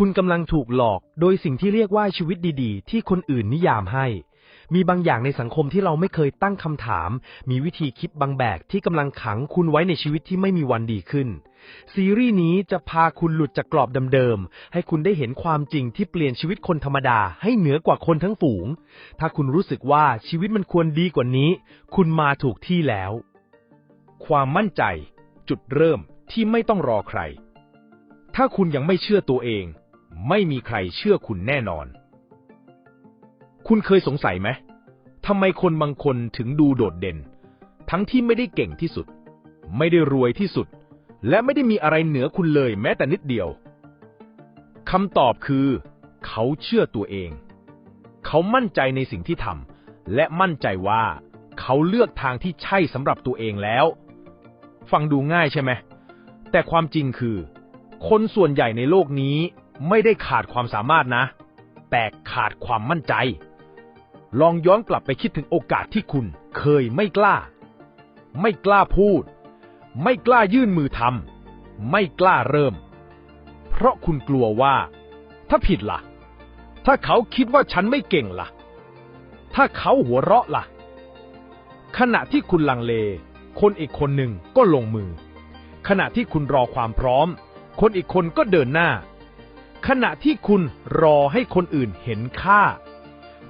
คุณกำลังถูกหลอกโดยสิ่งที่เรียกว่าชีวิตดีๆ ที่คนอื่นนิยามให้ มีบางอย่างในสังคมที่เราไม่เคยตั้งคำถาม มีวิธีคิดบางแบบที่กำลังขังคุณไว้ในชีวิตที่ไม่มีวันดีขึ้น ซีรีส์นี้จะพาคุณหลุดจากกรอบเดิมๆ ให้คุณได้เห็นความจริงที่เปลี่ยนชีวิตคนธรรมดาให้เหนือกว่าคนทั้งฝูง ถ้าคุณรู้สึกว่าชีวิตมันควรดีกว่านี้ คุณมาถูกที่แล้ว ความมั่นใจ จุดเริ่มที่ไม่ต้องรอใคร ถ้าคุณยังไม่เชื่อตัวเอง ไม่มีใครเชื่อคุณแน่นอน คุณเคยสงสัยไหมทำไมคนบางคนถึงดูโดดเด่น ทั้งที่ไม่ได้เก่งที่สุด ไม่ได้รวยที่สุด และไม่ได้มีอะไรเหนือคุณเลยแม้แต่นิดเดียวคำตอบคือ เขาเชื่อตัวเอง เขามั่นใจในสิ่งที่ทำและมั่นใจว่า เขาเลือกทางที่ใช่สำหรับตัวเองแล้ว ฟังดูง่ายใช่ไหมแต่ความจริงคือ คนส่วนใหญ่ในโลกนี้ ไม่ได้ขาดความสามารถนะ แต่ขาดความมั่นใจ ลองย้อนกลับไปคิดถึงโอกาสที่คุณเคยไม่กล้า ไม่กล้าพูด ไม่กล้ายื่นมือทำไม่กล้าเริ่ม เพราะคุณกลัวว่า ถ้าผิดล่ะ ถ้าเขาคิดว่าฉันไม่เก่งล่ะ ถ้าเขาหัวเราะล่ะ ขณะที่คุณลังเล คนอีกคนหนึ่งก็ลงมือ ขณะที่คุณรอความพร้อม คนอีกคนก็เดินหน้า ขณะที่คุณรอให้คนอื่นเห็นค่า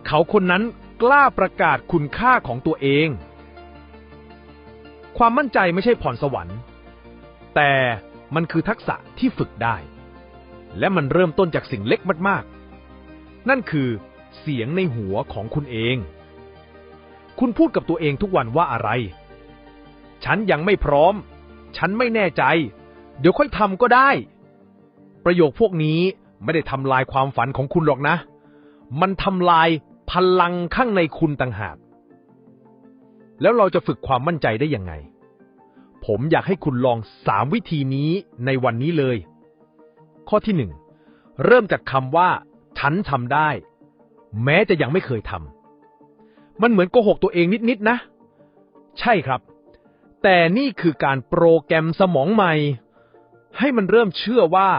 เขาคนนั้นกล้าประกาศคุณค่าของตัวเอง ความมั่นใจไม่ใช่พรสวรรค์ แต่มันคือทักษะที่ฝึกได้ และมันเริ่มต้นจากสิ่งเล็กมากๆ นั่นคือเสียงในหัวของคุณเอง คุณพูดกับตัวเองทุกวันว่าอะไร ฉันยังไม่พร้อม ฉันไม่แน่ใจ เดี๋ยวค่อยทำก็ได้ ประโยคพวกนี้ไม่ได้ทำลายความฝันของคุณหรอกนะ มันทำลายพลังข้างในคุณต่างหาก แล้วเราจะฝึกความมั่นใจได้ยังไง ผมอยากให้คุณลองสามวิธีนี้ในวันนี้เลย ข้อที่หนึ่ง เริ่มจากคำว่า ฉันทำได้ แม้จะยังไม่เคยทำ มันเหมือนโกหกตัวเองนิด ๆ นะ ใช่ครับ แต่นี่คือการโปรแกรมสมองใหม่ ให้มันเริ่มเชื่อว่า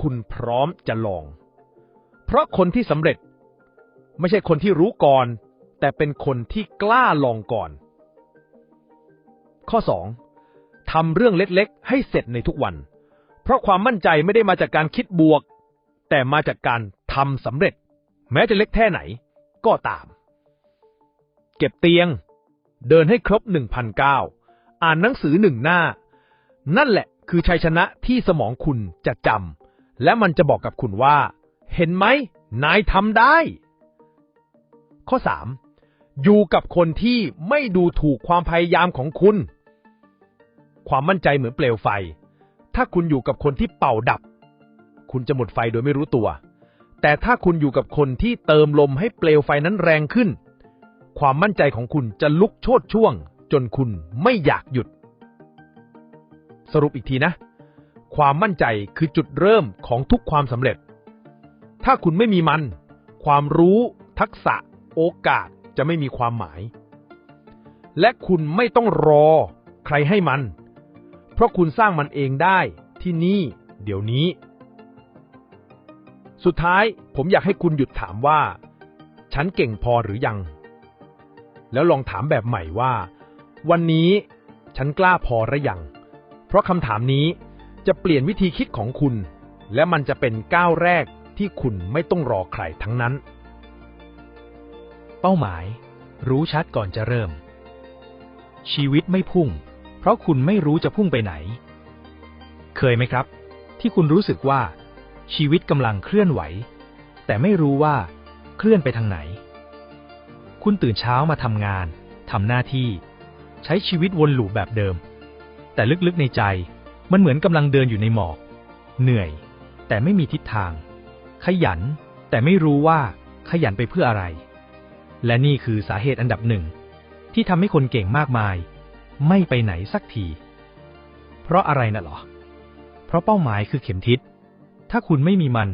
คุณพร้อมจะลอง เพราะคนที่สำเร็จ ไม่ใช่คนที่รู้ก่อน แต่เป็นคนที่กล้าลองก่อน ข้อ 2. ทำเรื่องเล็กๆ ให้เสร็จในทุกวัน เพราะความมั่นใจไม่ได้มาจากการคิดบวก แต่มาจากการทำสำเร็จ แม้จะเล็กแค่ไหน ก็ตาม เก็บเตียง เดินให้ครบหนึ่งพันเก้าอ่านหนังสือหนึ่งหน้า นั่นแหละคือชัยชนะที่สมองคุณจะจำ และมันจะบอกกับคุณว่า เห็นไหม นายทำได้ ข้อ 3. อยู่กับคนที่ไม่ดูถูกความพยายามของคุณ ความมั่นใจเหมือนเปลวไฟ ถ้าคุณอยู่กับคนที่เป่าดับ คุณจะหมดไฟโดยไม่รู้ตัว แต่ถ้าคุณอยู่กับคนที่เติมลมให้เปลวไฟนั้นแรงขึ้น ความมั่นใจของคุณจะลุกโชดช่วง จนคุณไม่อยากหยุด สรุปอีกทีนะ ความมั่นใจคือจุดเริ่มของทุกความสำเร็จ ถ้าคุณไม่มีมัน ความรู้ ทักษะ โอกาสจะไม่มีความหมาย และคุณไม่ต้องรอใครให้มัน เพราะคุณสร้างมันเองได้ที่นี่ เดี๋ยวนี้ สุดท้ายผมอยากให้คุณหยุดถามว่า ฉันเก่งพอหรือยัง แล้วลองถามแบบใหม่ว่า วันนี้ฉันกล้าพอหรือยัง เพราะคำถามนี้ จะเปลี่ยนวิธีคิดของคุณ และมันจะเป็นก้าวแรกที่คุณไม่ต้องรอใครทั้งนั้น เป้าหมาย รู้ชัดก่อนจะเริ่ม ชีวิตไม่พุ่ง เพราะคุณไม่รู้จะพุ่งไปไหน เคยไหมครับ ที่คุณรู้สึกว่า ชีวิตกำลังเคลื่อนไหว แต่ไม่รู้ว่า เคลื่อนไปทางไหน คุณตื่นเช้ามาทำงานทำหน้าที่ ใช้ชีวิตวนลูปแบบเดิม แต่ลึกๆในใจ มันเหมือนกำลังเดินอยู่ในหมอก เหนื่อย แต่ไม่มีทิศทาง ขยัน แต่ไม่รู้ว่าขยันไปเพื่ออะไร และนี่คือสาเหตุอันดับหนึ่ง ที่ทำให้คนเก่งมากมาย ไม่ไปไหนสักที เพราะอะไรน่ะหรอ เพราะเป้าหมายคือเข็มทิศ ถ้าคุณไม่มีมัน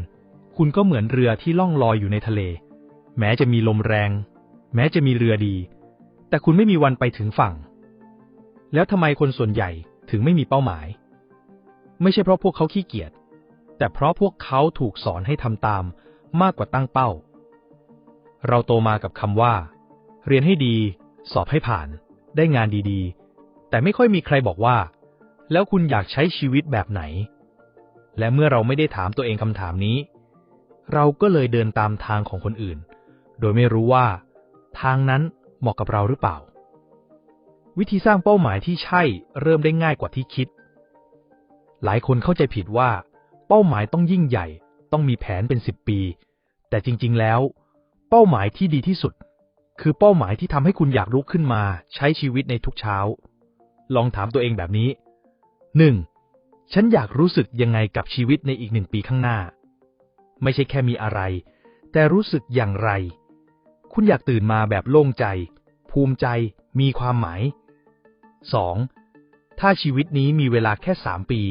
คุณก็เหมือนเรือที่ล่องลอยอยู่ในทะเล แม้จะมีลมแรง แม้จะมีเรือดี แต่คุณไม่มีวันไปถึงฝั่ง แล้วทำไมคนส่วนใหญ่ถึงไม่มีเป้าหมาย ไม่ใช่เพราะพวกเขาขี้เกียจ แต่เพราะพวกเขาถูกสอนให้ทำตามมากกว่าตั้งเป้า เราโตมากับคำว่า เรียนให้ดี สอบให้ผ่าน ได้งานดีๆ แต่ไม่ค่อยมีใครบอกว่า แล้วคุณอยากใช้ชีวิตแบบไหน และเมื่อเราไม่ได้ถามตัวเองคำถามนี้ เราก็เลยเดินตามทางของคนอื่น โดยไม่รู้ว่า ทางนั้นเหมาะกับเราหรือเปล่า วิธีสร้างเป้าหมายที่ใช่เริ่มได้ง่ายกว่าที่คิด หลายคนเข้าใจผิดว่า เป้าหมายต้องยิ่งใหญ่ ต้องมีแผนเป็นสิบปี แต่จริง ๆ แล้ว เป้าหมายที่ดีที่สุด คือเป้าหมายที่ทำให้คุณอยากลุกขึ้นมาใช้ชีวิตในทุกเช้า ลองถามตัวเองแบบนี้หนึ่งฉันอยากรู้สึกยังไงกับชีวิตในอีกหนึ่งปีข้างหน้า ไม่ใช่แค่มีอะไร แต่รู้สึกอย่างไร คุณอยากตื่นมาแบบโล่งใจ ภูมิใจ มีความหมาย 2. ถ้าชีวิตนี้มีเวลาแค่สามปี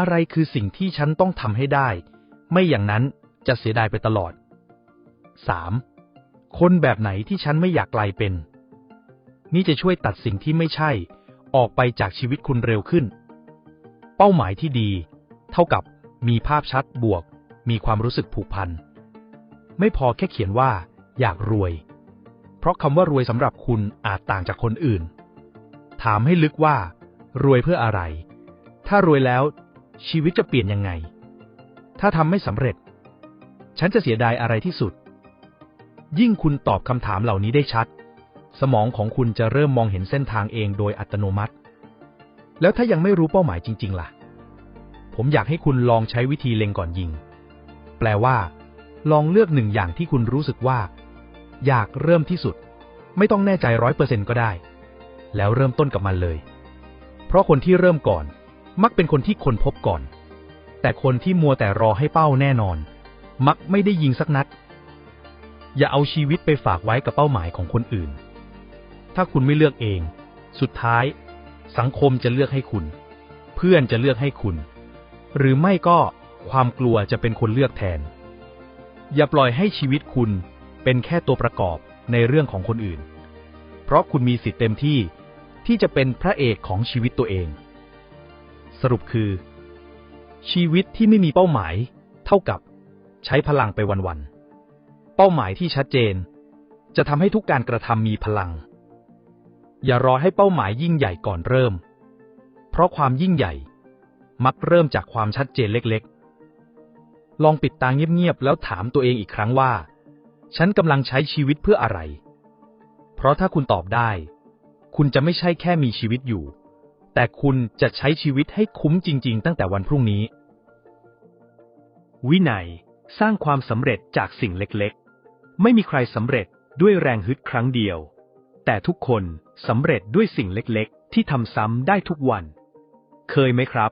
อะไรคือสิ่งที่ฉันต้องทำให้ได้ ไม่อย่างนั้นจะเสียดายไปตลอด 3. คนแบบไหนที่ฉันไม่อยากกลายเป็น นี่จะช่วยตัดสิ่งที่ไม่ใช่ ออกไปจากชีวิตคุณเร็วขึ้น เป้าหมายที่ดี เท่ากับมีภาพชัดบวก มีความรู้สึกผูกพัน ไม่พอแค่เขียนว่า อยากรวย เพราะคำว่ารวยสำหรับคุณอาจต่างจากคนอื่น ถามให้ลึกว่า รวยเพื่ออะไร ถ้ารวยแล้ว ชีวิตจะเปลี่ยนยังไง ถ้าทำไม่สำเร็จ ฉันจะเสียดายอะไรที่สุด ยิ่งคุณตอบคำถามเหล่านี้ได้ชัด สมองของคุณจะเริ่มมองเห็นเส้นทางเองโดยอัตโนมัติ แล้วถ้ายังไม่รู้เป้าหมายจริง ๆ ล่ะ ผมอยากให้คุณลองใช้วิธีเล็งก่อนยิง แปลว่า ลองเลือกหนึ่งอย่างที่คุณรู้สึกว่า อยากเริ่มที่สุด ไม่ต้องแน่ใจร้อยเปอร์เซ็นก็ได้ แล้วเริ่มต้นกับมันเลย เพราะคนที่เริ่มก่อน มักเป็นคนที่คนพบก่อน แต่คนที่มัวแต่รอให้เป้าแน่นอน มักไม่ได้ยิงสักนัด อย่าเอาชีวิตไปฝากไว้กับเป้าหมายของคนอื่น ถ้าคุณไม่เลือกเอง สุดท้าย สังคมจะเลือกให้คุณ เพื่อนจะเลือกให้คุณ หรือไม่ก็ความกลัวจะเป็นคนเลือกแทน อย่าปล่อยให้ชีวิตคุณเป็นแค่ตัวประกอบในเรื่องของคนอื่น เพราะคุณมีสิทธิ์เต็มที่ที่จะเป็นพระเอกของชีวิตตัวเอง สรุปคือ ชีวิตที่ไม่มีเป้าหมาย เท่ากับ ใช้พลังไปวันๆ เป้าหมายที่ชัดเจน จะทำให้ทุกการกระทำมีพลัง อย่ารอให้เป้าหมายยิ่งใหญ่ก่อนเริ่ม เพราะความยิ่งใหญ่ มักเริ่มจากความชัดเจนเล็กๆ ลองปิดตาเงียบๆ แล้วถามตัวเองอีกครั้งว่า ฉันกำลังใช้ชีวิตเพื่ออะไร เพราะถ้าคุณตอบได้ คุณจะไม่ใช่แค่มีชีวิตอยู่ แต่คุณจะใช้ชีวิตให้คุ้มจริง ๆ ตั้งแต่วันพรุ่งนี้ วินัยสร้างความสำเร็จจากสิ่งเล็กๆ ไม่มีใครสำเร็จด้วยแรงฮึดครั้งเดียว แต่ทุกคนสำเร็จด้วยสิ่งเล็กๆ ที่ทำซ้ำได้ทุกวัน เคยไหมครับ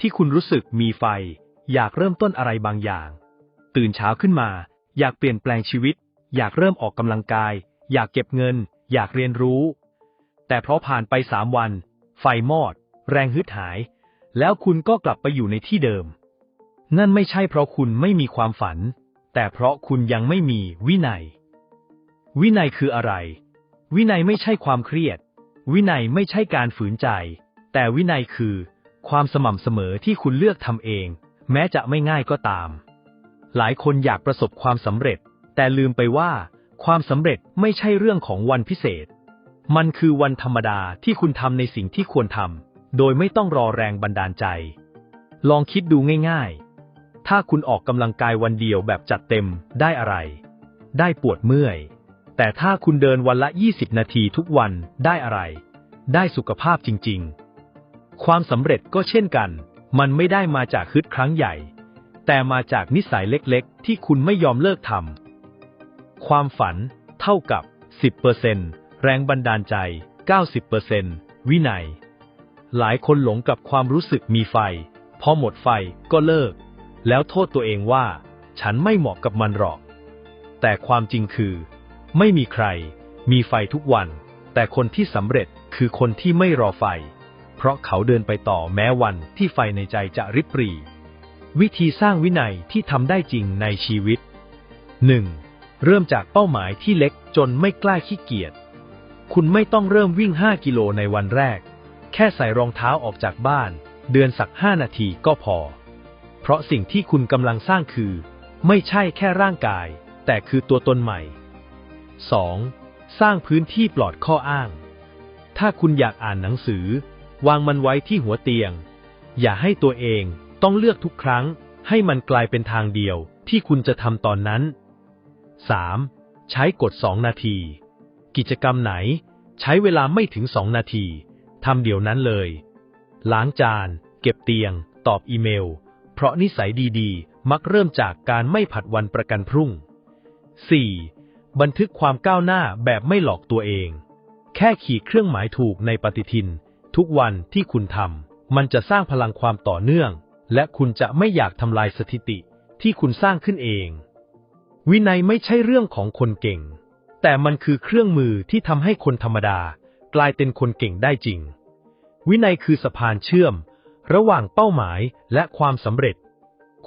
ที่คุณรู้สึกมีไฟ อยากเริ่มต้นอะไรบางอย่าง ตื่นเช้าขึ้นมา อยากเปลี่ยนแปลงชีวิต อยากเริ่มออกกำลังกาย อยากเก็บเงิน อยากเรียนรู้ แต่เพราะผ่านไปสามวัน ไฟมอด แรงฮึดหาย แล้วคุณก็กลับไปอยู่ในที่เดิม นั่นไม่ใช่เพราะคุณไม่มีความฝัน แต่เพราะคุณยังไม่มีวินัย วินัยคืออะไร วินัยไม่ใช่ความเครียด วินัยไม่ใช่การฝืนใจ แต่วินัยคือ ความสม่ำเสมอที่คุณเลือกทำเอง แม้จะไม่ง่ายก็ตาม หลายคนอยากประสบความสำเร็จ แต่ลืมไปว่า ความสำเร็จไม่ใช่เรื่องของวันพิเศษ มันคือวันธรรมดาที่คุณทำในสิ่งที่ควรทำโดยไม่ต้องรอแรงบันดาลใจ ลองคิดดูง่าย ๆ ถ้าคุณออกกำลังกายวันเดียวแบบจัดเต็มได้อะไร ได้ปวดเมื่อย แต่ถ้าคุณเดินวันละ 20 นาทีทุกวันได้อะไร ได้สุขภาพจริง ๆ ความสำเร็จก็เช่นกัน มันไม่ได้มาจากฮึดครั้งใหญ่ แต่มาจากนิสัยเล็กๆ ที่คุณไม่ยอมเลิกทำความฝัน เท่ากับ 10% แรงบันดาลใจ 90%วินัย หลายคนหลงกับความรู้สึกมีไฟ พอหมดไฟก็เลิก แล้วโทษตัวเองว่า ฉันไม่เหมาะกับมันหรอก แต่ความจริงคือ ไม่มีใคร มีไฟทุกวัน แต่คนที่สำเร็จคือคนที่ไม่รอไฟ เพราะเขาเดินไปต่อแม้วันที่ไฟในใจจะริบหรี่วิธีสร้างวินัยที่ทำได้จริงในชีวิต 1. เริ่มจากเป้าหมายที่เล็กจนไม่กล้าขี้เกียจ คุณไม่ต้องเริ่มวิ่ง 5 กิโลในวันแรก แค่ใส่รองเท้าออกจากบ้าน เดือนสัก 5 นาทีก็พอ เพราะสิ่งที่คุณกำลังสร้างคือ ไม่ใช่แค่ร่างกาย แต่คือตัวตนใหม่ 2. สร้างพื้นที่ปลอดข้ออ้าง ถ้าคุณอยากอ่านหนังสือ วางมันไว้ที่หัวเตียง อย่าให้ตัวเองต้องเลือกทุกครั้ง ให้มันกลายเป็นทางเดียวที่คุณจะทำตอนนั้น 3. ใช้กด2นาที กิจกรรมไหน ใช้เวลาไม่ถึง2นาทีทำเดี๋ยวนั้นเลย ล้างจาน เก็บเตียง ตอบอีเมล เพราะนิสัยดีๆ มักเริ่มจากการไม่ผัดวันประกันพรุ่ง 4. บันทึกความก้าวหน้าแบบไม่หลอกตัวเอง แค่ขีดเครื่องหมายถูกในปฏิทิน ทุกวันที่คุณทำมันจะสร้างพลังความต่อเนื่อง และคุณจะไม่อยากทำลายสถิติที่คุณสร้างขึ้นเอง วินัยไม่ใช่เรื่องของคนเก่ง แต่มันคือเครื่องมือที่ทำให้คนธรรมดา กลายเป็นคนเก่งได้จริง วินัยคือสะพานเชื่อม ระหว่างเป้าหมายและความสำเร็จ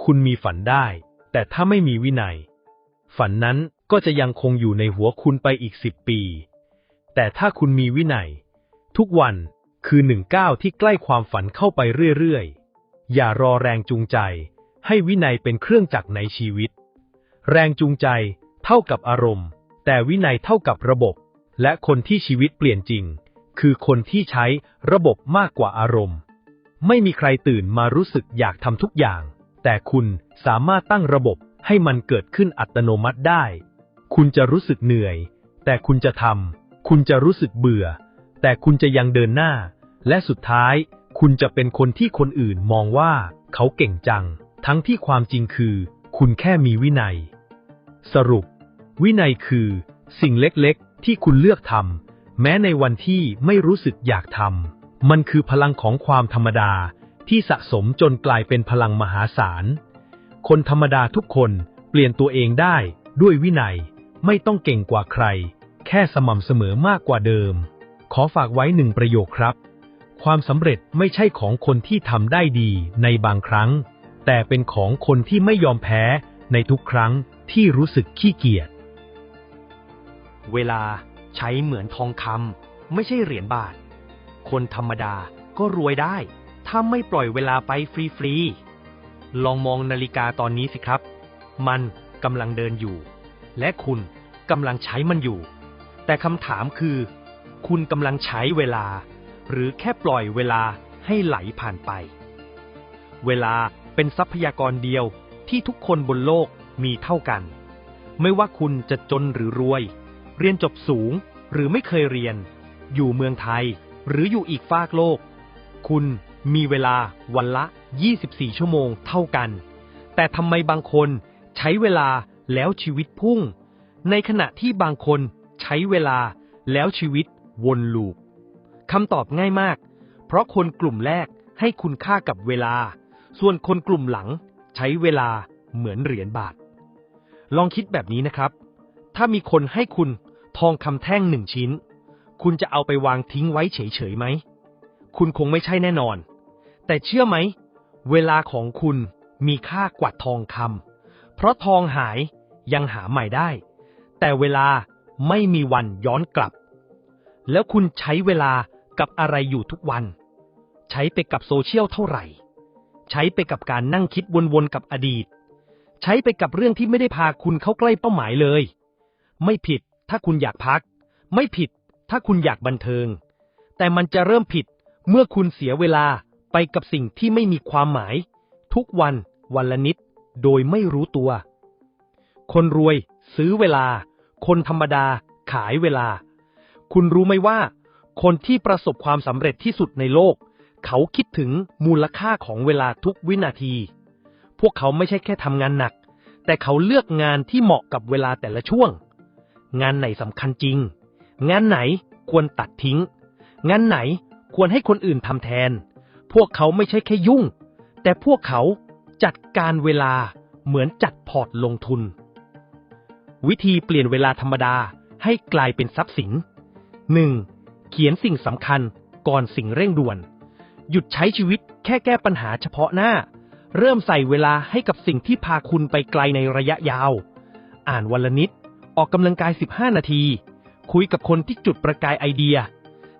คุณมีฝันได้ แต่ถ้าไม่มีวินัย ฝันนั้นก็จะยังคงอยู่ในหัวคุณไปอีกสิบปี แต่ถ้าคุณมีวินัย ทุกวันคือหนึ่งก้าวที่ใกล้ความฝันเข้าไปเรื่อยๆ อย่ารอแรงจูงใจ ให้วินัยเป็นเครื่องจักรในชีวิต แรงจูงใจเท่ากับอารมณ์ แต่วินัยเท่ากับระบบ และคนที่ชีวิตเปลี่ยนจริง คือคนที่ใช้ระบบมากกว่าอารมณ์ ไม่มีใครตื่นมารู้สึกอยากทำทุกอย่าง แต่คุณสามารถตั้งระบบให้มันเกิดขึ้นอัตโนมัติได้ คุณจะรู้สึกเหนื่อย แต่คุณจะทำคุณจะรู้สึกเบื่อ แต่คุณจะยังเดินหน้า และสุดท้าย คุณจะเป็นคนที่คนอื่นมองว่าเขาเก่งจัง ทั้งที่ความจริงคือ คุณแค่มีวินัย สรุป วินัยคือสิ่งเล็กๆ ที่คุณเลือกทำแม้ในวันที่ไม่รู้สึกอยากทำมันคือพลังของความธรรมดาที่สะสมจนกลายเป็นพลังมหาศาล คนธรรมดาทุกคนเปลี่ยนตัวเองได้ด้วยวินัย ไม่ต้องเก่งกว่าใคร แค่สม่ำเสมอมากกว่าเดิม ขอฝากไว้หนึ่งประโยคครับ ความสำเร็จไม่ใช่ของคนที่ทำได้ดีในบางครั้ง แต่เป็นของคนที่ไม่ยอมแพ้ในทุกครั้งที่รู้สึกขี้เกียจ เวลาใช้เหมือนทองคำไม่ใช่เหรียญบาท คนธรรมดาก็รวยได้ ถ้าไม่ปล่อยเวลาไปฟรีๆ ลองมองนาฬิกาตอนนี้สิครับ มันกำลังเดินอยู่ และคุณกำลังใช้มันอยู่ แต่คำถามคือ คุณกำลังใช้เวลา หรือแค่ปล่อยเวลาให้ไหลผ่านไป เวลาเป็นทรัพยากรเดียวที่ทุกคนบนโลกมีเท่ากัน ไม่ว่าคุณจะจนหรือรวย เรียนจบสูงหรือไม่เคยเรียน อยู่เมืองไทย หรืออยู่อีกฟากโลก คุณมีเวลาวันละ 24 ชั่วโมงเท่ากัน แต่ทำไมบางคนใช้เวลาแล้วชีวิตพุ่ง ในขณะที่บางคนใช้เวลาแล้วชีวิตวนลูปคำตอบง่ายมาก เพราะคนกลุ่มแรกให้คุณค่ากับเวลา ส่วนคนกลุ่มหลังใช้เวลาเหมือนเหรียญบาท ลองคิดแบบนี้นะครับ ถ้ามีคนให้คุณ ทองคำแท่งหนึ่งชิ้น คุณจะเอาไปวางทิ้งไว้เฉยๆไหม คุณคงไม่ใช่แน่นอน แต่เชื่อไหม เวลาของคุณมีค่ากว่าทองคำเพราะทองหายยังหาใหม่ได้ แต่เวลาไม่มีวันย้อนกลับ แล้วคุณใช้เวลากับอะไรอยู่ทุกวัน ใช้ไปกับโซเชียลเท่าไหร่ ใช้ไปกับการนั่งคิดวนๆกับอดีต ใช้ไปกับเรื่องที่ไม่ได้พาคุณเข้าใกล้เป้าหมายเลย ไม่ผิด ถ้าคุณอยากพัก ไม่ผิด ถ้าคุณอยากบันเทิง แต่มันจะเริ่มผิดเมื่อคุณเสียเวลาไปกับสิ่งที่ไม่มีความหมาย ทุกวันวันละนิด โดยไม่รู้ตัว คนรวยซื้อเวลา คนธรรมดาขายเวลา คุณรู้ไหมว่า คนที่ประสบความสำเร็จที่สุดในโลก เขาคิดถึงมูลค่าของเวลาทุกวินาที พวกเขาไม่ใช่แค่ทำงานหนัก แต่เขาเลือกงานที่เหมาะกับเวลาแต่ละช่วง งานไหนสำคัญจริง งานไหนควรตัดทิ้ง งานไหนควรให้คนอื่นทำแทน พวกเขาไม่ใช่แค่ยุ่ง แต่พวกเขาจัดการเวลาเหมือนจัดพอร์ตลงทุน วิธีเปลี่ยนเวลาธรรมดาให้กลายเป็นทรัพย์สิน 1. เขียนสิ่งสำคัญก่อนสิ่งเร่งด่วน หยุดใช้ชีวิตแค่แก้ปัญหาเฉพาะหน้า เริ่มใส่เวลาให้กับสิ่งที่พาคุณไปไกลในระยะยาว อ่านวันละนิด ออกกำลังกาย 15 นาที คุยกับคนที่จุดประกายไอเดีย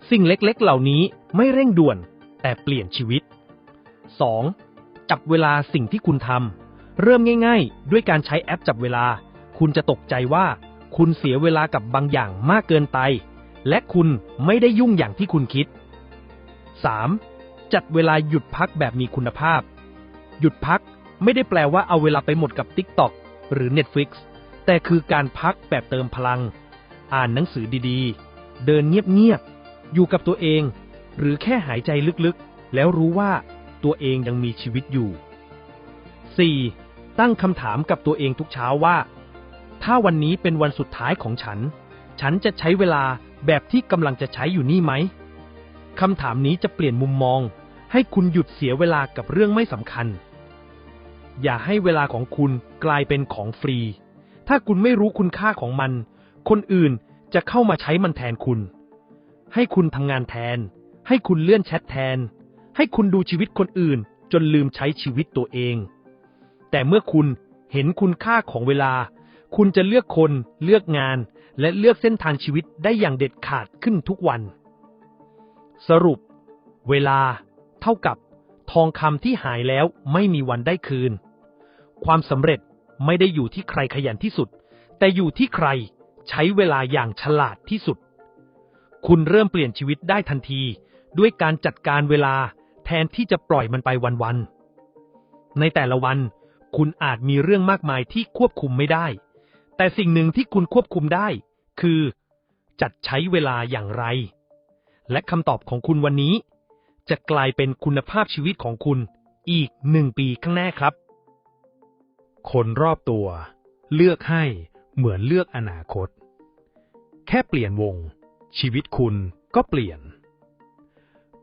สิ่งเล็กๆ เหล่านี้ไม่เร่งด่วน แต่เปลี่ยนชีวิต 2. จับเวลาสิ่งที่คุณทำเริ่มง่าย ๆ ด้วยการใช้แอปจับเวลา คุณจะตกใจว่าคุณเสียเวลากับบางอย่างมากเกินไป และคุณไม่ได้ยุ่งอย่างที่คุณคิด 3. จัดเวลาหยุดพักแบบมีคุณภาพ หยุดพักไม่ได้แปลว่าเอาเวลาไปหมดกับ TikTok หรือ Netflix แต่คือการพักแบบเติมพลัง อ่านหนังสือดีๆ เดินเงียบๆ อยู่กับตัวเอง หรือแค่หายใจลึกๆ แล้วรู้ว่าตัวเองยังมีชีวิตอยู่ 4. ตั้งคำถามกับตัวเองทุกเช้าว่า ถ้าวันนี้เป็นวันสุดท้ายของฉัน ฉันจะใช้เวลาแบบที่กำลังจะใช้อยู่นี่ไหมคำถามนี้จะเปลี่ยนมุมมอง ให้คุณหยุดเสียเวลากับเรื่องไม่สำคัญ อย่าให้เวลาของคุณกลายเป็นของฟรี ถ้าคุณไม่รู้คุณค่าของมัน คนอื่นจะเข้ามาใช้มันแทนคุณ ให้คุณทำงานแทน ให้คุณเลื่อนแชทแทน ให้คุณดูชีวิตคนอื่น จนลืมใช้ชีวิตตัวเอง แต่เมื่อคุณเห็นคุณค่าของเวลา คุณจะเลือกคน เลือกงาน และเลือกเส้นทางชีวิตได้อย่างเด็ดขาดขึ้นทุกวัน สรุป เวลา เท่ากับ ทองคำที่หายแล้วไม่มีวันได้คืน ความสำเร็จ ไม่ได้อยู่ที่ใครขยันที่สุด แต่อยู่ที่ใครใช้เวลาอย่างฉลาดที่สุด คุณเริ่มเปลี่ยนชีวิตได้ทันที ด้วยการจัดการเวลาแทนที่จะปล่อยมันไปวันๆ ในแต่ละวัน คุณอาจมีเรื่องมากมายที่ควบคุมไม่ได้ แต่สิ่งหนึ่งที่คุณควบคุมได้ คือ จัดใช้เวลาอย่างไร และคำตอบของคุณวันนี้ จะกลายเป็นคุณภาพชีวิตของคุณอีกหนึ่งปีข้างหน้าครับ คนรอบตัว เลือกให้เหมือนเลือกอนาคต แค่เปลี่ยนวง ชีวิตคุณก็เปลี่ยน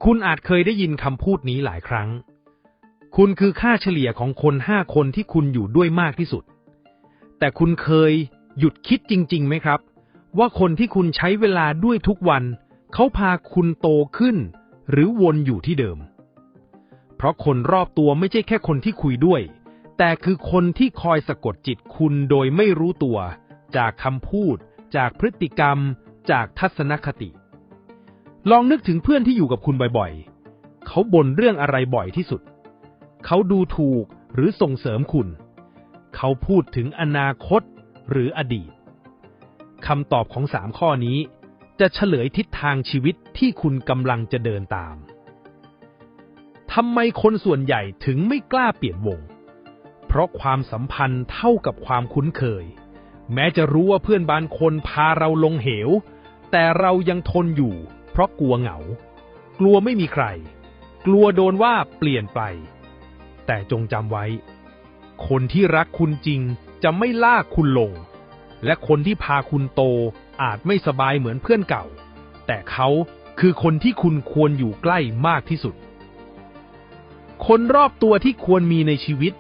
คุณอาจเคยได้ยินคำพูดนี้หลายครั้ง คุณคือค่าเฉลี่ยของคนห้าคนที่คุณอยู่ด้วยมากที่สุด แต่คุณเคยหยุดคิดจริงๆไหมครับ ว่าคนที่คุณใช้เวลาด้วยทุกวันเขาพาคุณโตขึ้น หรือวนอยู่ที่เดิม เพราะคนรอบตัวไม่ใช่แค่คนที่คุยด้วย แต่คือคนที่คอยสะกดจิตคุณโดยไม่รู้ตัว จากคำพูด จากพฤติกรรม จากทัศนคติ ลองนึกถึงเพื่อนที่อยู่กับคุณบ่อยๆ เขาบ่นเรื่องอะไรบ่อยที่สุด เขาดูถูกหรือส่งเสริมคุณ เขาพูดถึงอนาคตหรืออดีตคำตอบของสามข้อนี้ จะเฉลยทิศทางชีวิตที่คุณกำลังจะเดินตามทำไมคนส่วนใหญ่ถึงไม่กล้าเปลี่ยนวง เพราะความสัมพันธ์เท่ากับความคุ้นเคย แม้จะรู้ว่าเพื่อนบางคนพาเราลงเหว แต่เรายังทนอยู่ เพราะกลัวเหงา กลัวไม่มีใคร กลัวโดนว่าเปลี่ยนไป แต่จงจำไว้ คนที่รักคุณจริงจะไม่ลากคุณลง และคนที่พาคุณโตอาจไม่สบายเหมือนเพื่อนเก่า แต่เขาคือคนที่คุณควรอยู่ใกล้มากที่สุด คนรอบตัวที่ควรมีในชีวิต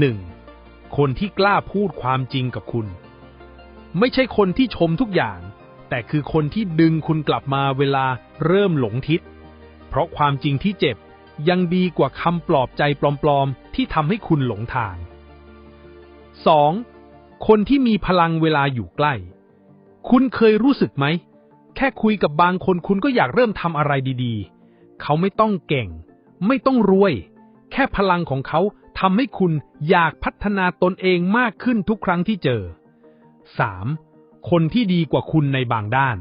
1. คนที่กล้าพูดความจริงกับคุณ ไม่ใช่คนที่ชมทุกอย่าง แต่คือคนที่ดึงคุณกลับมาเวลาเริ่มหลงทิศ เพราะความจริงที่เจ็บยังดีกว่าคำปลอบใจปลอมๆ ที่ทำให้คุณหลงทาง 2. คนที่มีพลังเวลาอยู่ใกล้ คุณเคยรู้สึกไหม แค่คุยกับบางคนคุณก็อยากเริ่มทำอะไรดีๆ เขาไม่ต้องเก่ง ไม่ต้องรวย แค่พลังของเขา ทำให้คุณอยากพัฒนาตนเองมากขึ้นทุกครั้งที่เจอ 3. คนที่ดีกว่าคุณในบางด้าน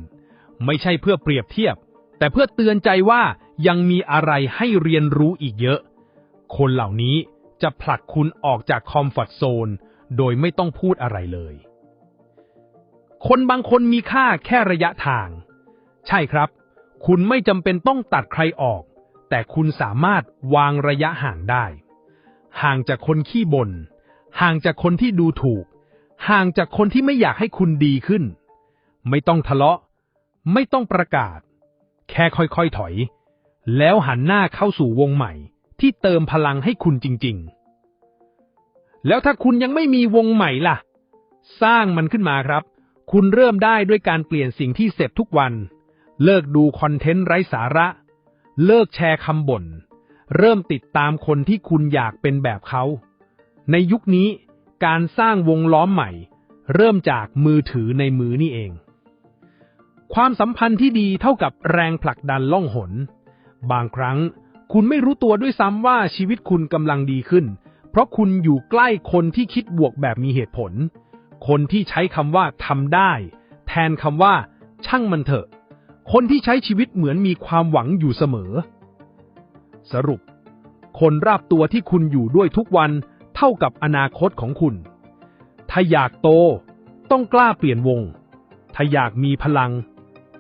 ไม่ใช่เพื่อเปรียบเทียบ แต่เพื่อเตือนใจว่ายังมีอะไรให้เรียนรู้อีกเยอะ คนเหล่านี้จะผลักคุณออกจากคอมฟอร์ทโซน โดยไม่ต้องพูดอะไรเลย คนบางคนมีค่าแค่ระยะทาง ใช่ครับ คุณไม่จำเป็นต้องตัดใครออก แต่คุณสามารถวางระยะห่างได้ ห่างจากคนขี้บน่นห่างจากคนที่ดูถูก ห่างจากคนที่ไม่อยากให้คุณดีขึ้น ไม่ต้องทะเลาะ ไม่ต้องประกาศ แค่ค่อยๆถอย แล้วหันหน้าเข้าสู่วงใหม่ ที่เติมพลังให้คุณจริง ๆ แล้วถ้าคุณยังไม่มีวงใหม่ล่ะ สร้างมันขึ้นมาครับ คุณเริ่มได้ด้วยการเปลี่ยนสิ่งที่เสพทุกวัน เลิกดูคอนเทนต์ไร้สาระ เลิกแชร์คำบ่น เริ่มติดตามคนที่คุณอยากเป็นแบบเขา ในยุคนี้การสร้างวงล้อมใหม่ เริ่มจากมือถือในมือนี่เอง ความสัมพันธ์ที่ดีเท่ากับแรงผลักดันล่องหน บางครั้งคุณไม่รู้ตัวด้วยซ้ำว่าชีวิตคุณกำลังดีขึ้น เพราะคุณอยู่ใกล้คนที่คิดบวกแบบมีเหตุผล คนที่ใช้คำว่าทำได้ แทนคำว่า ช่างมันเถอะ คนที่ใช้ชีวิตเหมือนมีความหวังอยู่เสมอ สรุป คนรอบตัวที่คุณอยู่ด้วยทุกวันเท่ากับอนาคตของคุณ ถ้าอยากโต ต้องกล้าเปลี่ยนวง ถ้าอยากมีพลัง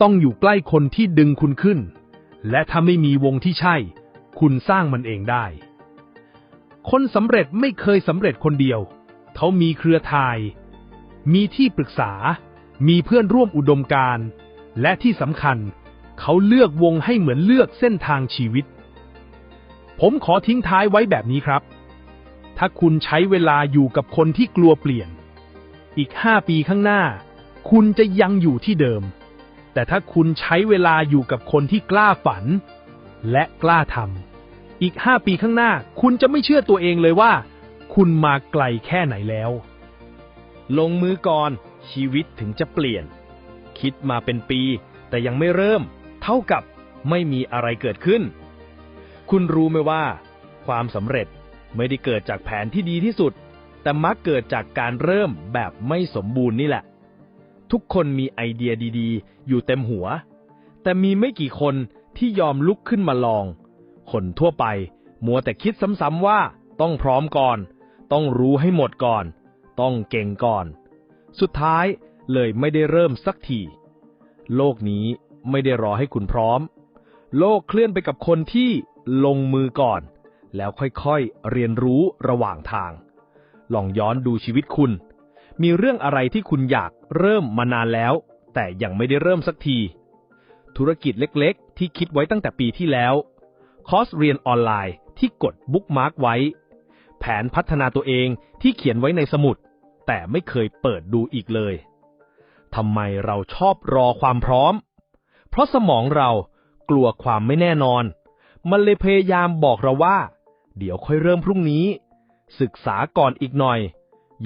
ต้องอยู่ใกล้คนที่ดึงคุณขึ้น และถ้าไม่มีวงที่ใช่ คุณสร้างมันเองได้ คนสำเร็จไม่เคยสำเร็จคนเดียว เขามีเครือข่าย มีที่ปรึกษา มีเพื่อนร่วมอุดมการณ์และที่สำคัญ เขาเลือกวงให้เหมือนเลือกเส้นทางชีวิต ผมขอทิ้งท้ายไว้แบบนี้ครับ ถ้าคุณใช้เวลาอยู่กับคนที่กลัวเปลี่ยน อีกห้าปีข้างหน้า คุณจะยังอยู่ที่เดิม แต่ถ้าคุณใช้เวลาอยู่กับคนที่กล้าฝัน และกล้าทำอีกห้าปีข้างหน้า คุณจะไม่เชื่อตัวเองเลยว่า คุณมาไกลแค่ไหนแล้ว ลงมือก่อน ชีวิตถึงจะเปลี่ยน คิดมาเป็นปี แต่ยังไม่เริ่ม เท่ากับไม่มีอะไรเกิดขึ้น คุณรู้ไหมว่า ความสำเร็จไม่ได้เกิดจากแผนที่ดีที่สุด แต่มักเกิดจากการเริ่มแบบไม่สมบูรณ์นี่แหละ ทุกคนมีไอเดียดีๆ อยู่เต็มหัว แต่มีไม่กี่คนที่ยอมลุกขึ้นมาลอง คนทั่วไป มัวแต่คิดซ้ำๆว่าต้องพร้อมก่อน ต้องรู้ให้หมดก่อน ต้องเก่งก่อน สุดท้ายเลยไม่ได้เริ่มสักที โลกนี้ไม่ได้รอให้คุณพร้อม โลกเคลื่อนไปกับคนที่ ลงมือก่อน แล้วค่อยๆเรียนรู้ระหว่างทาง ลองย้อนดูชีวิตคุณ มีเรื่องอะไรที่คุณอยากเริ่มมานานแล้ว แต่ยังไม่ได้เริ่มสักที ธุรกิจเล็กๆ ที่คิดไว้ตั้งแต่ปีที่แล้ว คอร์สเรียนออนไลน์ที่กดบุ๊กมาร์กไว้ แผนพัฒนาตัวเองที่เขียนไว้ในสมุด แต่ไม่เคยเปิดดูอีกเลยทำไมเราชอบรอความพร้อม เพราะสมองเรากลัวความไม่แน่นอน มันเลยพยายามบอกเราว่า เดี๋ยวค่อยเริ่มพรุ่งนี้ ศึกษาก่อนอีกหน่อย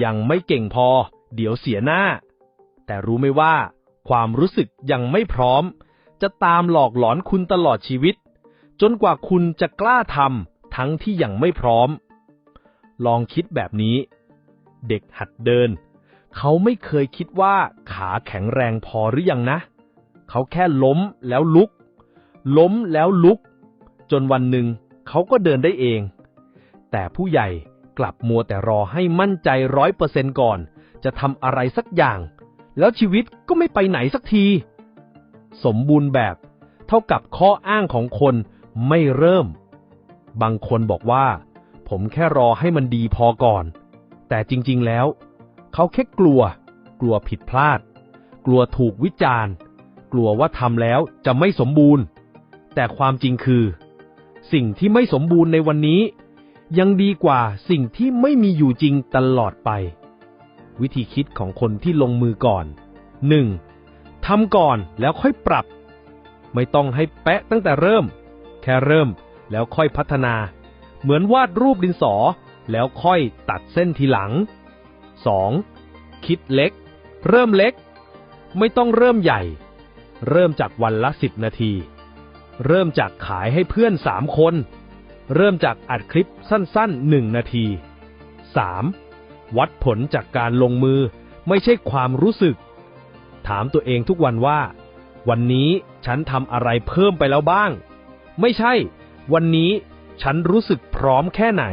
ยังไม่เก่งพอ เดี๋ยวเสียหน้า แต่รู้ไหมว่า ความรู้สึกยังไม่พร้อม จะตามหลอกหลอนคุณตลอดชีวิต จนกว่าคุณจะกล้าทำทั้งที่ยังไม่พร้อม ลองคิดแบบนี้ เด็กหัดเดิน เขาไม่เคยคิดว่าขาแข็งแรงพอหรือยังนะ เขาแค่ล้มแล้วลุก ล้มแล้วลุก จนวันหนึ่งเขาก็เดินได้เอง แต่ผู้ใหญ่กลับมัวแต่รอให้มั่นใจร้อยเปอร์เซนก่อน จะทำอะไรสักอย่าง แล้วชีวิตก็ไม่ไปไหนสักที สมบูรณ์แบบเท่ากับข้ออ้างของคนไม่เริ่ม บางคนบอกว่า ผมแค่รอให้มันดีพอก่อน แต่จริงๆแล้ว เขาแค่กลัว กลัวผิดพลาด กลัวถูกวิจารณ์ กลัวว่าทำแล้วจะไม่สมบูรณ์ แต่ความจริงคือ สิ่งที่ไม่สมบูรณ์ในวันนี้ ยังดีกว่าสิ่งที่ไม่มีอยู่จริงตลอดไป วิธีคิดของคนที่ลงมือก่อน 1. ทำก่อนแล้วค่อยปรับ ไม่ต้องให้แปะตั้งแต่เริ่ม แค่เริ่มแล้วค่อยพัฒนา เหมือนวาดรูปดินสอ แล้วค่อยตัดเส้นทีหลัง 2. คิดเล็ก เริ่มเล็ก ไม่ต้องเริ่มใหญ่ เริ่มจากวันละสิบนาที เริ่มจากขายให้เพื่อนสามคน เริ่มจากอัดคลิปสั้นๆหนึ่งนาที 3. วัดผลจากการลงมือไม่ใช่ความรู้สึก ถามตัวเองทุกวันว่า วันนี้ฉันทำอะไรเพิ่มไปแล้วบ้าง ไม่ใช่ วันนี้ฉันรู้สึกพร้อมแค่ไหน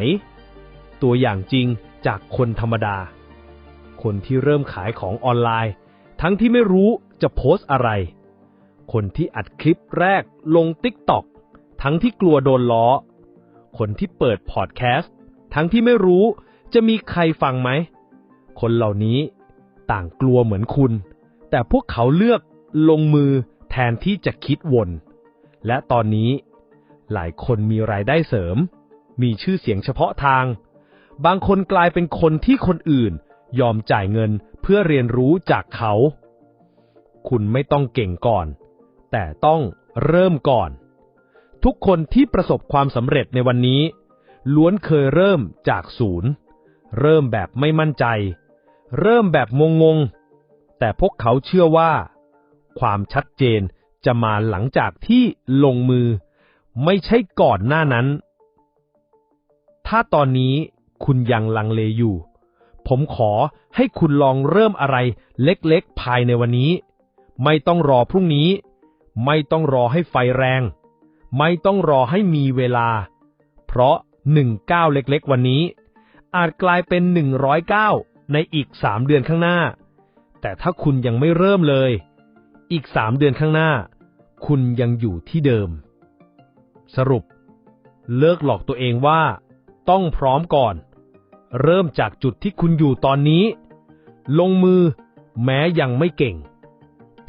ตัวอย่างจริงจากคนธรรมดา คนที่เริ่มขายของออนไลน์ ทั้งที่ไม่รู้จะโพสต์อะไร คนที่อัดคลิปแรกลงติ๊กต็อกทั้งที่กลัวโดนล้อ คนที่เปิดพอดแคสต์ทั้งที่ไม่รู้จะมีใครฟังไหม คนเหล่านี้ต่างกลัวเหมือนคุณ แต่พวกเขาเลือกลงมือแทนที่จะคิดวน และตอนนี้หลายคนมีรายได้เสริม มีชื่อเสียงเฉพาะทาง บางคนกลายเป็นคนที่คนอื่นยอมจ่ายเงินเพื่อเรียนรู้จากเขา คุณไม่ต้องเก่งก่อน แต่ต้องเริ่มก่อน ทุกคนที่ประสบความสำเร็จในวันนี้ ล้วนเคยเริ่มจากศูนย์ เริ่มแบบไม่มั่นใจ เริ่มแบบงงๆแต่พวกเขาเชื่อว่า ความชัดเจนจะมาหลังจากที่ลงมือ ไม่ใช่ก่อนหน้านั้น ถ้าตอนนี้คุณยังลังเลอยู่ ผมขอให้คุณลองเริ่มอะไรเล็กๆ ภายในวันนี้ ไม่ต้องรอพรุ่งนี้ ไม่ต้องรอให้ไฟแรง ไม่ต้องรอให้มีเวลา เพราะหนึ่งก้าวเล็กๆ วันนี้ อาจกลายเป็นหนึ่งร้อยก้าวในอีกสามเดือนข้างหน้า แต่ถ้าคุณยังไม่เริ่มเลย อีกสามเดือนข้างหน้า คุณยังอยู่ที่เดิม สรุป เลิกหลอกตัวเองว่า ต้องพร้อมก่อน เริ่มจากจุดที่คุณอยู่ตอนนี้ ลงมือแม้ยังไม่เก่ง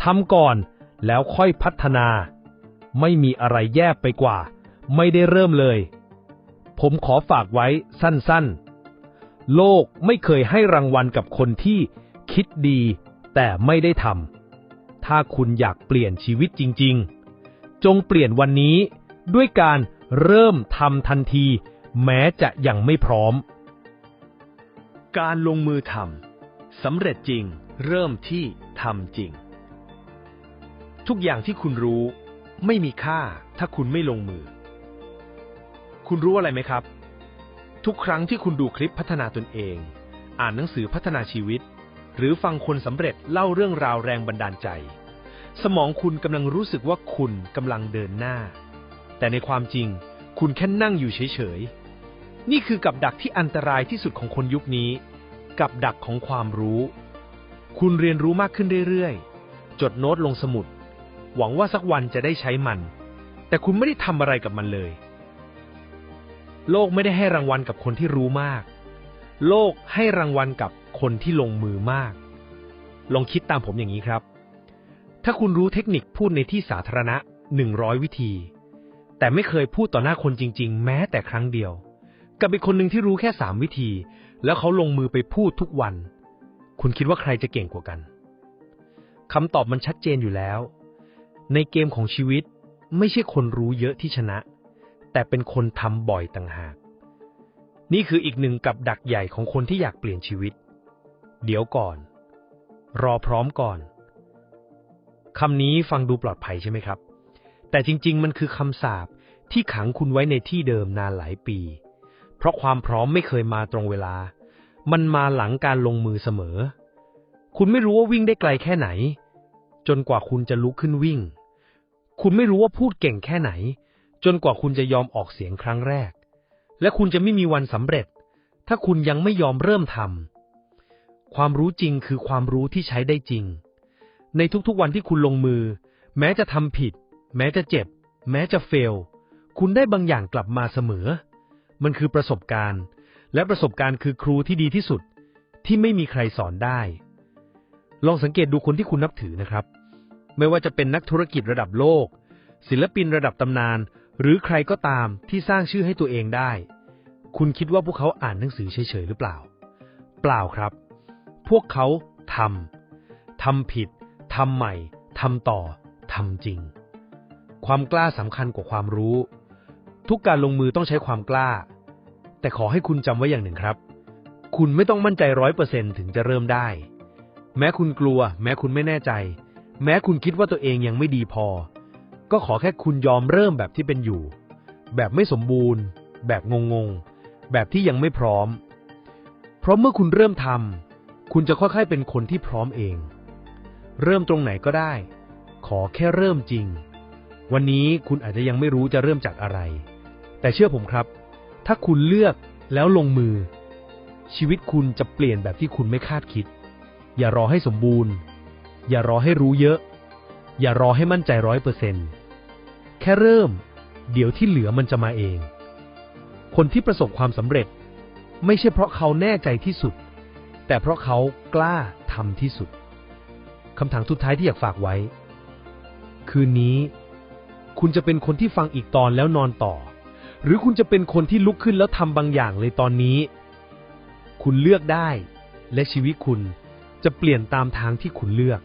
ทำก่อน แล้วค่อยพัฒนา ไม่มีอะไรแย่ไปกว่า ไม่ได้เริ่มเลย ผมขอฝากไว้สั้นๆ โลกไม่เคยให้รางวัลกับคนที่คิดดีแต่ไม่ได้ทำ ถ้าคุณอยากเปลี่ยนชีวิตจริง ๆ จงเปลี่ยนวันนี้ด้วยการเริ่มทำทันที แม้จะยังไม่พร้อม การลงมือทำสำเร็จจริง เริ่มที่ทำจริง ทุกอย่างที่คุณรู้ ไม่มีค่าถ้าคุณไม่ลงมือ คุณรู้อะไรไหมครับ ทุกครั้งที่คุณดูคลิปพัฒนาตนเอง อ่านหนังสือพัฒนาชีวิต หรือฟังคนสำเร็จเล่าเรื่องราวแรงบันดาลใจ สมองคุณกำลังรู้สึกว่าคุณกำลังเดินหน้า แต่ในความจริง คุณแค่นั่งอยู่เฉยๆ นี่คือกับดักที่อันตรายที่สุดของคนยุคนี้ กับดักของความรู้ คุณเรียนรู้มากขึ้นเรื่อยๆ จดโน้ตลงสมุด หวังว่าสักวันจะได้ใช้มัน แต่คุณไม่ได้ทำอะไรกับมันเลย โลกไม่ได้ให้รางวัลกับคนที่รู้มาก โลกให้รางวัลกับคนที่ลงมือมาก ลองคิดตามผมอย่างนี้ครับ ถ้าคุณรู้เทคนิคพูดในที่สาธารณะหนึ่งร้อยวิธี แต่ไม่เคยพูดต่อหน้าคนจริง ๆ แม้แต่ครั้งเดียว กับอีกคนหนึ่งที่รู้แค่สามวิธี แล้วเขาลงมือไปพูดทุกวัน คุณคิดว่าใครจะเก่งกว่ากันคำตอบมันชัดเจนอยู่แล้ว ในเกมของชีวิตไม่ใช่คนรู้เยอะที่ชนะ แต่เป็นคนทำบ่อยต่างหาก นี่คืออีกหนึ่งกับดักใหญ่ของคนที่อยากเปลี่ยนชีวิต เดี๋ยวก่อน รอพร้อมก่อนคำนี้ฟังดูปลอดภัยใช่ไหมครับ แต่จริง ๆ มันคือคำสาปที่ขังคุณไว้ในที่เดิมนานหลายปี เพราะความพร้อมไม่เคยมาตรงเวลา มันมาหลังการลงมือเสมอ คุณไม่รู้ว่าวิ่งได้ไกลแค่ไหน จนกว่าคุณจะลุกขึ้นวิ่ง คุณไม่รู้ว่าพูดเก่งแค่ไหน จนกว่าคุณจะยอมออกเสียงครั้งแรก และคุณจะไม่มีวันสำเร็จ ถ้าคุณยังไม่ยอมเริ่มทำความรู้จริงคือความรู้ที่ใช้ได้จริง ในทุกๆวันที่คุณลงมือ แม้จะทำผิด แม้จะเจ็บ แม้จะเฟล คุณได้บางอย่างกลับมาเสมอ มันคือประสบการณ์ และประสบการณ์คือครูที่ดีที่สุด ที่ไม่มีใครสอนได้ ลองสังเกตดูคนที่คุณนับถือนะครับ ไม่ว่าจะเป็นนักธุรกิจระดับโลก ศิลปินระดับตำนาน หรือใครก็ตามที่สร้างชื่อให้ตัวเองได้ คุณคิดว่าพวกเขาอ่านหนังสือเฉยๆหรือเปล่า เปล่าครับ พวกเขาทำทำผิดทำใหม่ทำต่อทำจริง ความกล้าสำคัญกว่าความรู้ ทุกการลงมือต้องใช้ความกล้า แต่ขอให้คุณจำไว้อย่างหนึ่งครับ คุณไม่ต้องมั่นใจร้อยเปอร์เซ็นถึงจะเริ่มได้ แม้คุณกลัว แม้คุณไม่แน่ใจ แม้คุณคิดว่าตัวเองยังไม่ดีพอ ก็ขอแค่คุณยอมเริ่มแบบที่เป็นอยู่ แบบไม่สมบูรณ์ แบบงงๆแบบที่ยังไม่พร้อม เพราะเมื่อคุณเริ่มทำคุณจะค่อยๆเป็นคนที่พร้อมเอง เริ่มตรงไหนก็ได้ ขอแค่เริ่มจริง วันนี้คุณอาจจะยังไม่รู้จะเริ่มจากอะไร แต่เชื่อผมครับ ถ้าคุณเลือกแล้วลงมือ ชีวิตคุณจะเปลี่ยนแบบที่คุณไม่คาดคิด อย่ารอให้สมบูรณ์ อย่ารอให้รู้เยอะ อย่ารอให้มั่นใจร้อยเปอร์เซ็นแค่เริ่ม เดี๋ยวที่เหลือมันจะมาเอง คนที่ประสบความสำเร็จ ไม่ใช่เพราะเขาแน่ใจที่สุด แต่เพราะเขากล้าทำที่สุดคำถามสุดท้ายที่อยากฝากไว้ คืนนี้ คุณจะเป็นคนที่ฟังอีกตอนแล้วนอนต่อ หรือคุณจะเป็นคนที่ลุกขึ้นแล้วทำบางอย่างเลยตอนนี้ คุณเลือกได้ และชีวิตคุณ จะเปลี่ยนตามทางที่คุณเลือก